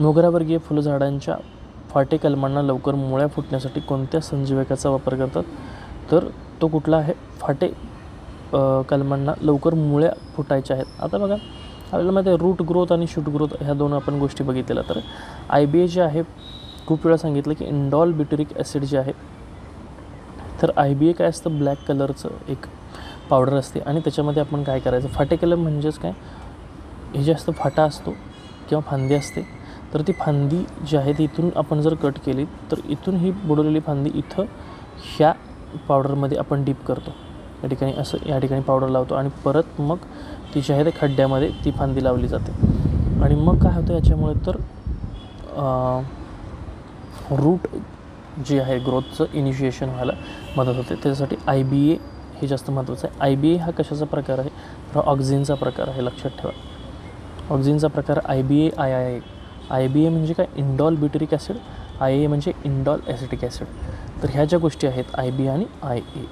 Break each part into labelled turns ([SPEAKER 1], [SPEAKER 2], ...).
[SPEAKER 1] मोगरावर्गीय फुलझाडांच्या फाटे कलमांना लवकर मुळ्या फुटण्यासाठी कोणत्या संजीवकाचा वापर करतात? तर तो कुठला आहे? फाटे कलमांना लवकर मुळ्या फुटायच्या आहेत. आता बघा आपल्याला माहिती आहे रूट ग्रोथ आणि शूट ग्रोथ ह्या दोन आपण गोष्टी बघितलेल्या. तर आय बी ए जे आहे खूप वेळा सांगितलं की इंडॉल बिटरिक ॲसिड जे आहे तर आय बी ए काय असतं? ब्लॅक कलरचं एक पावडर असते. आणि त्याच्यामध्ये आपण काय करायचं? फाटे कलम म्हणजेच काय? हे जे असतं फाटा असतो किंवा फांदी असते तर ती फांदी जी आहे ती इथून आपण जर कट केली तर इथून ही बुडवलेली फांदी इथं ह्या पावडरमध्ये आपण डीप करतो. या ठिकाणी असं या ठिकाणी पावडर लावतो आणि परत मग ती जी आहे त्या खड्ड्यामध्ये ती फांदी लावली जाते. आणि मग काय होतं याच्यामुळे तर रूट जे आहे ग्रोथचं इनिशिएशन व्हायला मदत होते. त्याच्यासाठी आय बी ए हे जास्त महत्त्वाचं आहे. आय बी ए हा कशाचा प्रकार आहे? तर ऑक्झिनचा प्रकार आहे लक्षात ठेवा. ऑक्झिनचा प्रकार I B A I I A I B A म्हणजे काय? इंडॉल ब्युटरिक ॲसिड आय ए म्हणजे इंडॉल ॲसिटिक ॲसिड. तर ह्या ज्या गोष्टी आहेत आय बी आणि आय ए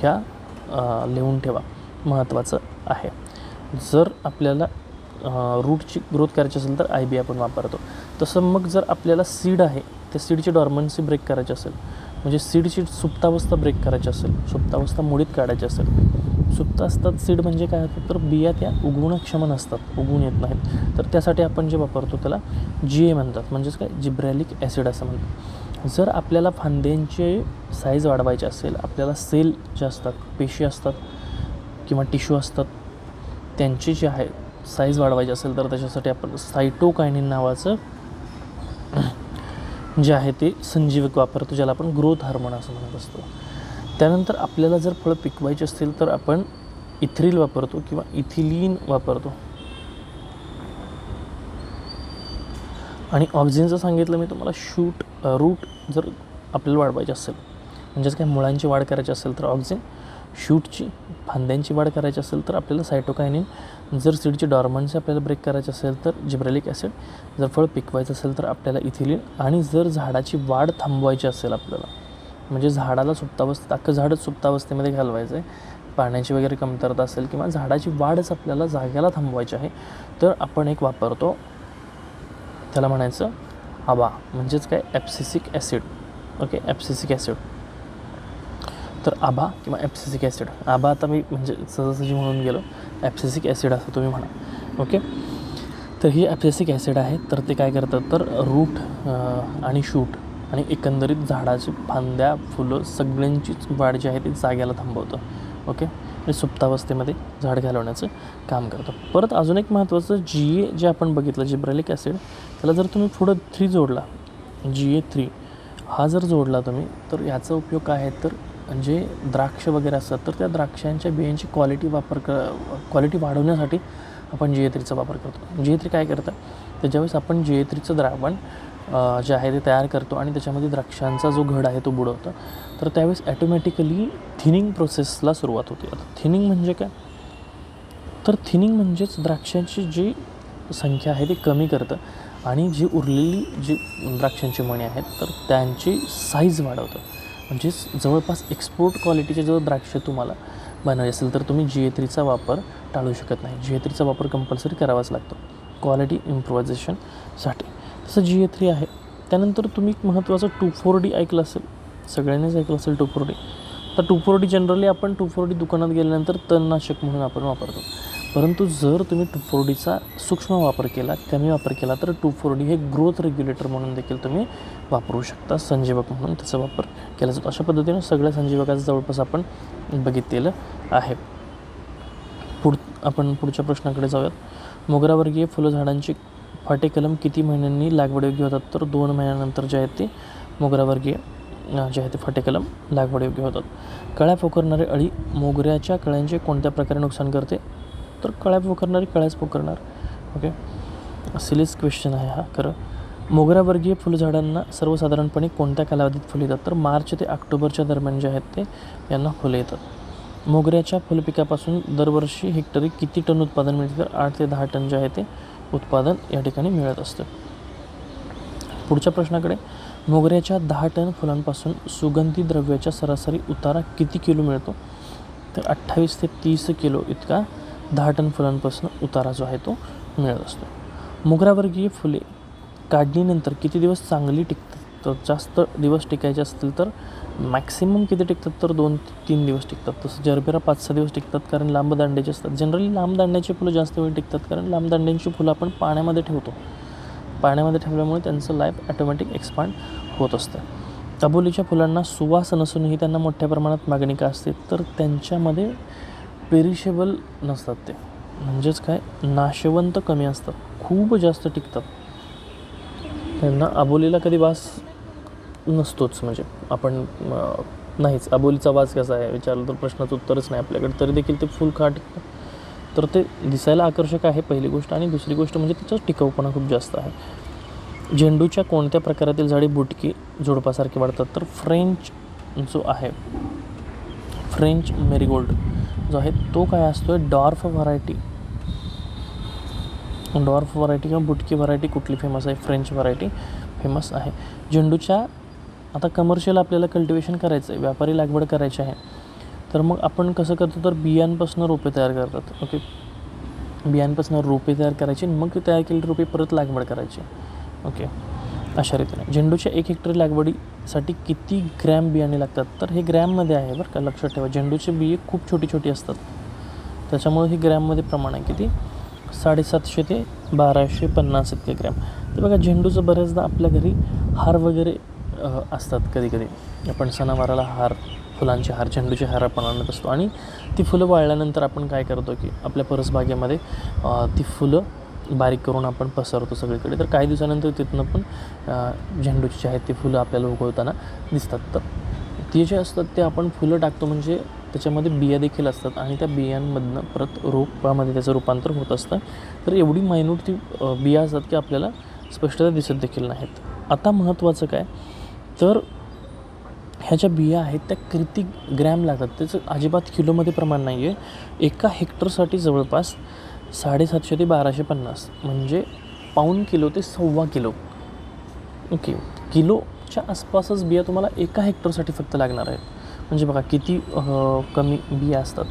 [SPEAKER 1] ह्या लिहून ठेवा. महत्त्वाचं आहे. जर आपल्याला रूटची ग्रोथ करायची असेल तर आय बी आपण वापरतो. तसं मग जर आपल्याला सीड आहे त्या सीडची डॉर्मन्सी ब्रेक करायची असेल म्हणजे सीडची सुप्तावस्था ब्रेक करायची असेल सुप्तावस्था मुळीत काढायची असेल सुप्त असतात सीड म्हणजे काय होतं? तर बिया त्या उगवणक्षम नसतात उगवून येत नाहीत. तर त्यासाठी आपण जे वापरतो त्याला जी ए म्हणतात. म्हणजेच काय? जिब्रॅलिक ॲसिड असं म्हणतात. जर आपल्याला फांद्यांचे साईज वाढवायचे असेल आपल्याला सेल जे असतात पेशी असतात किंवा टिश्यू असतात त्यांची जे आहे साईज वाढवायची असेल तर त्याच्यासाठी आपण सायटोकायनिन नावाचं जे आहे ते संजीवक वापरतो ज्याला आपण ग्रोथ हार्मोन असं म्हणत असतो. त्यानंतर आपल्याला जर फळं पिकवायची असतील तर आपण इथ्रिल वापरतो किंवा इथिलीन वापरतो. आणि ऑक्झिनचं सांगितलं मी तुम्हाला शूट रूट जर आपल्याला वाढवायची असेल म्हणजेच काय मुळांची वाढ करायची असेल तर ऑक्झिन शूटची फांद्यांची वाढ करायची असेल तर आपल्याला सायटोकायनिन जर सीडची डॉर्मन्सी आपल्याला ब्रेक करायची असेल तर जिब्रेलिक ॲसिड जर फळ पिकवायचं असेल तर आपल्याला इथिलिन आणि जर झाडाची वाढ थांबवायची असेल आपल्याला म्हणजे झाडाला सुप्तावस्थेत अख्खं झाडच सुप्तावस्थेमध्ये घालवायचं आहे पाण्याची वगैरे कमतरता असेल किंवा झाडाची वाढच आपल्याला जाग्याला थांबवायची आहे तर आपण एक वापरतो. त्याला म्हणायचं आबा म्हणजेच काय? Abscisic acid. Okay? Abscisic acid. तर आबा किंवा ॲप्सिसिक ॲसिड. आबा आता मी म्हणजे सहजासहजी म्हणून गेलो. ॲप्सिसिक ॲसिड असं तुम्ही म्हणा. ओके? तर ही ॲप्सिसिक ॲसिड आहे तर ते काय करतात तर रूट आणि शूट. आणि एकंदरीत झाडाची फांद्या फुलं सगळ्यांचीच वाढ जी आहे ती जाग्याला थांबवतं. ओके? आणि सुप्तावस्थेमध्ये झाड घालवण्याचं काम करतं. परत अजून एक महत्त्वाचं जी ए जे आपण बघितलं जिब्रॅलिक ॲसिड त्याला जर तुम्ही पुढं थ्री जोडला जी ए थ्री हा जर जोडला तुम्ही तर याचा उपयोग काय आहे? तर जे द्राक्ष वगैरे असतात तर त्या द्राक्षांच्या बियांची क्वालिटी वापर क क्वालिटी वाढवण्यासाठी आपण जी ए थ्रीचा वापर करतो. जी ए थ्री काय करतं? तर ज्यावेळेस आपण जी ए थ्रीचं द्रावण जे आहे ते तयार करतो आणि त्याच्यामध्ये द्राक्षांचा जो घड आहे तो बुडवतो. तर त्यावेळेस ॲटोमॅटिकली थिनिंग प्रोसेसला सुरुवात होते. आता थिनिंग म्हणजे काय? तर थिनिंग म्हणजेच द्राक्षांची जी संख्या आहे ती कमी करतं आणि जी उरलेली जी द्राक्षांची मणी आहेत तर त्यांची साईज वाढवतं. म्हणजेच जवळपास एक्सपोर्ट क्वालिटीचे जर द्राक्ष तुम्हाला बनवायचे असेल तर तुम्ही जी ए थ्रीचा वापर टाळू शकत नाही. जी ए थ्रीचा वापर कंपल्सरी करावाच लागतो. क्वालिटी इम्प्रोवायझेशनसाठी असं जी ए थ्री आहे. त्यानंतर तुम्ही एक महत्त्वाचं टू फोर डी ऐकलं असेल. सगळ्यांनीच ऐकलं असेल टू फोर डी तर टू फोर डी जनरली आपण टू फोर डी दुकानात गेल्यानंतर तणनाशक म्हणून आपण वापरतो. परंतु जर तुम्ही टू फोर डीचा सूक्ष्म वापर केला कमी वापर केला तर टू फोर डी हे ग्रोथ रेग्युलेटर म्हणून देखील तुम्ही वापरू शकता. संजीवक म्हणून त्याचा वापर केला जातो. अशा पद्धतीनं सगळ्या संजीवकाचं जवळपास आपण बघितलेलं आहे. पुढ आपण पुढच्या प्रश्नाकडे जाऊयात. मोगरावर्गीय फुलझाडांची फाटे कलम किती महिन्यांनी लागवडयोग्य होतात? तर दोन महिन्यानंतर जे आहेत ते मोगरावर्गीय जे आहे ते फाटे कलम लागवडयोग्य होतात. कळ्या पोखरणारी अळी मोगऱ्याच्या कळ्यांचे कोणत्या प्रकारे नुकसान करते? तर कळ्या पोखरणारी कळ्याच पोखरणार. ओके? सिलेस क्वेश्चन आहे हा खरं. मोगरावर्गीय फुलझाडांना सर्वसाधारणपणे कोणत्या कालावधीत फुले येतात? तर मार्च ते ऑक्टोबरच्या दरम्यान जे आहेत ते यांना फुले येतात. मोगऱ्याच्या फुलपिकापासून दरवर्षी हेक्टरी किती टन उत्पादन मिळते? तर आठ ते दहा टन जे आहे ते उत्पादन या ठिकाणी मिळत असतं. पुढच्या प्रश्नाकडे मोगऱ्याच्या दहा टन फुलांपासून सुगंधी द्रव्याच्या सरासरी उतारा किती किलो मिळतो? तर अठ्ठावीस ते तीस किलो इतका दहा टन फुलांपासून उतारा जो आहे तो मिळत असतो. मोगरावर्गीय फुले काढणीनंतर किती दिवस चांगली टिकतात? तर जास्त दिवस टिकायचे असतील तर मॅक्सिमम किती टिकतात तर दोन ते तीन दिवस टिकतात. तसं जरबेरा पाच सहा दिवस टिकतात कारण लांब दांड्याचे असतात. जनरली लांब दांड्याची फुलं जास्त वेळ टिकतात कारण लांब दांड्यांची फुलं आपण पाण्यामध्ये ठेवतो. पाण्यामध्ये ठेवल्यामुळे त्यांचं लाईफ ॲटोमॅटिक एक्सपांड होत असतं. अबोलीच्या फुलांना सुवास नसूनही त्यांना मोठ्या प्रमाणात मागणी का असते? तर त्यांच्यामध्ये पेरिशेबल नसतात ते. म्हणजेच काय? नाशवंत कमी असतात. खूप जास्त टिकतात. त्यांना अबोलीला कधी वास नसतोच म्हणजे आपण नाहीच. अबोलीचा वास कसा आहे? विचारलं तर प्रश्नाचं उत्तरच नाही आपल्याकडे. तरी देखील ते फुल खाट तर ते दिसायला आकर्षक आहे पहिली गोष्ट. आणि दुसरी गोष्ट म्हणजे त्याचा टिकाऊपणा खूप जास्त आहे. झेंडूच्या कोणत्या प्रकारातील झाडे बुटकी झुडपासारखे वाढतात? तर फ्रेंच जो आहे फ्रेंच मेरीगोल्ड जो आहे तो काय असतो डॉर्फ व्हरायटी. डॉर्फ व्हरायटी किंवा बुटकी व्हरायटी कुठली फेमस आहे? फ्रेंच व्हरायटी फेमस आहे. झेंडूच्या आता कमर्शियल आपल्याला कल्टिवेशन करायचं आहे व्यापारी लागवड करायची आहे. तर मग आपण कसं करतो तर बियांपासून रोपे तयार करतात ओके बियांपासून रोपे तयार करायची आणि मग ते तयार केलेली रोपे परत लागवड करायची ओके अशा रीतीने. झेंडूच्या एक हेक्टर लागवडीसाठी किती ग्रॅम बियाणे लागतात? तर हे ग्रॅममध्ये आहे बरं का लक्षात ठेवा. झेंडूचे बिये खूप छोटी छोटी असतात. त्याच्यामुळे हे ग्रॅममध्ये प्रमाण आहे किती? साडेसातशे ते बाराशे पन्नास इतके ग्रॅम. तर बघा झेंडूचं बऱ्याचदा आपल्या घरी हार वगैरे असतात कधी कधी आपण सणावाराला हार फुलांचे हार झेंडूचे हार आपण आणत असतो. आणि ती फुलं वाळल्यानंतर आपण काय करतो की आपल्या परसबागेमध्ये ती फुलं बारीक करून आपण पसरतो सगळीकडे. तर काही दिवसानंतर तिथनं पण झेंडूची जी आहेत ती फुलं आपल्याला उगवताना दिसतात. तर ती जे असतात ते आपण फुलं टाकतो म्हणजे त्याच्यामध्ये बिया देखील असतात आणि त्या बियांमधनं परत रोपामध्ये त्याचं रूपांतर होत असतं. तर एवढी मायन्यूट ती बिया असतात की आपल्याला स्पष्टता दिसत देखील नाहीत. आता महत्त्वाचं काय? तर ह्या ज्या बिया आहेत त्या किती ग्रॅम लागतात? त्याचं अजिबात किलोमध्ये प्रमाण नाही आहे एका हेक्टरसाठी जवळपास साडेसातशे ते बाराशे पन्नास म्हणजे पाऊण किलो ते सव्वा किलो. ओके. किलोच्या आसपासच बिया तुम्हाला एका हेक्टरसाठी फक्त लागणार आहेत. म्हणजे बघा किती कमी बिया असतात.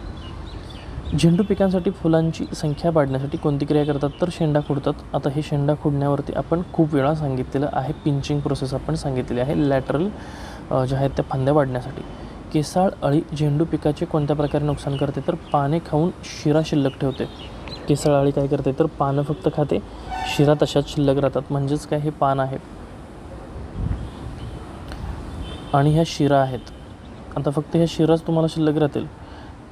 [SPEAKER 1] झेंडू पिकांसाठी फुलांची संख्या वाढण्यासाठी कोणती क्रिया करतात? तर शेंडा खुडतात. आता हे शेंडा खुडण्यावरती आपण खूप वेळा सांगितलेलं आहे. पिंचिंग प्रोसेस आपण सांगितलेली आहे. लॅटरल ज्या आहेत त्या फांद्या वाढण्यासाठी. केसाळ अळी झेंडू पिकाचे कोणत्या प्रकारे नुकसान करते? तर पाने खाऊन शिरा शिल्लक ठेवते. केसाळ अळी काय करते? तर पानं फक्त खाते. शिरा तशाच शिल्लक राहतात. म्हणजेच काय? हे पान आहे. आणि ह्या शिरा आहेत. आता फक्त ह्या शिराच तुम्हाला शिल्लक राहतील.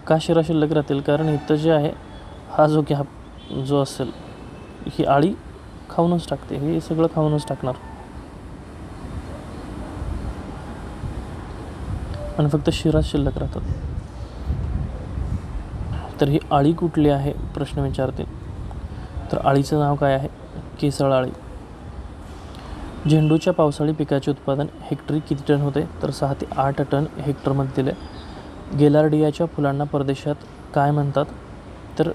[SPEAKER 1] का शिरा शिल्लक राहतील. कारण इथं जे आहे हा जो गॅप जो असेल ही आळी खाऊनच टाकते. हे सगळं खाऊनच टाकणार. आणि फक्त शिराच शिल्लक राहतात. तर ही आळी कुठली आहे? प्रश्न विचारतील. तर आळीचं नाव काय आहे? केसळ आळी. झेंडूच्या पावसाळी पिकाचे उत्पादन हेक्टरी किती टन होते? तर सहा ते आठ टन हेक्टरमध्ये दिले. गेलार्डियाच्या फुलांना परदेशात काय म्हणतात? तर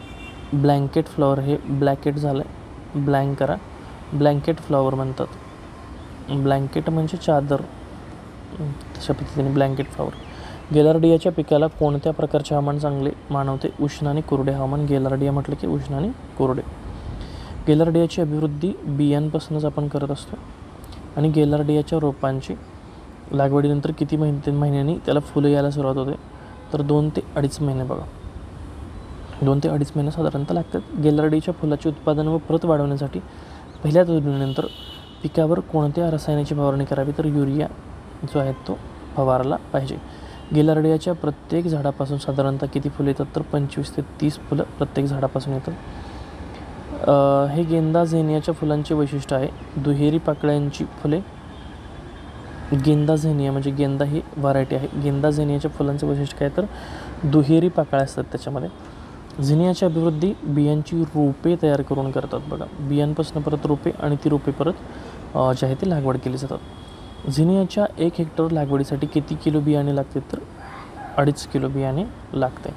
[SPEAKER 1] ब्लँकेट फ्लॉवर हे ब्लॅकेट झालं आहे ब्लँक करा. ब्लँकेट फ्लॉवर म्हणतात. ब्लँकेट म्हणजे चादर. तशा पद्धतीने ब्लँकेट फ्लॉवर. गेलार्डियाच्या पिकाला कोणत्या प्रकारचे हवामान चांगले मानवते? उष्ण आणि कोरडे हवामान. गेलार्डिया म्हटलं की उष्ण आणि कोरडे. गेलार्डियाची अभिवृद्धी बियांपासूनच आपण करत असतो. आणि गेलार्डियाच्या रोपांची लागवडीनंतर किती महिने महिन्यांनी त्याला फुलं यायला सुरुवात होते? तर दोन ते अडीच महिने बघा. दोन ते अडीच महिने साधारणतः लागतात. गेलार्डीच्या फुलाचे उत्पादन व प्रत वाढवण्यासाठी पहिल्या तोडणीनंतर पिकावर कोणत्या रसायनाची फवारणी करावी तर युरिया जो आहे तो फवारला पाहिजे. गेलार्डियाच्या प्रत्येक झाडापासून साधारणतः किती फुलं येतात तर पंचवीस ते तीस फुलं प्रत्येक झाडापासून येतात. हे गेंदा झेनियाच्या फुलांचे वैशिष्ट्य आहे. दुहेरी पाकळ्यांची फुले गेंदा झेनिया म्हणजे गेंदा ही व्हरायटी आहे. गेंदा झेनियाच्या फुलांचं वैशिष्ट्य काय तर दुहेरी पाकळ्या असतात त्याच्यामध्ये. झिनियाची अभिवृद्धी बियांची रोपे तयार करून करतात बघा. बियांपासून परत रोपे आणि ती रोपे परत जे आहे ती लागवड केली जातात. झिनियाच्या एक हेक्टर लागवडीसाठी किती किलो बियाणे लागते तर अडीच किलो बियाणे लागते.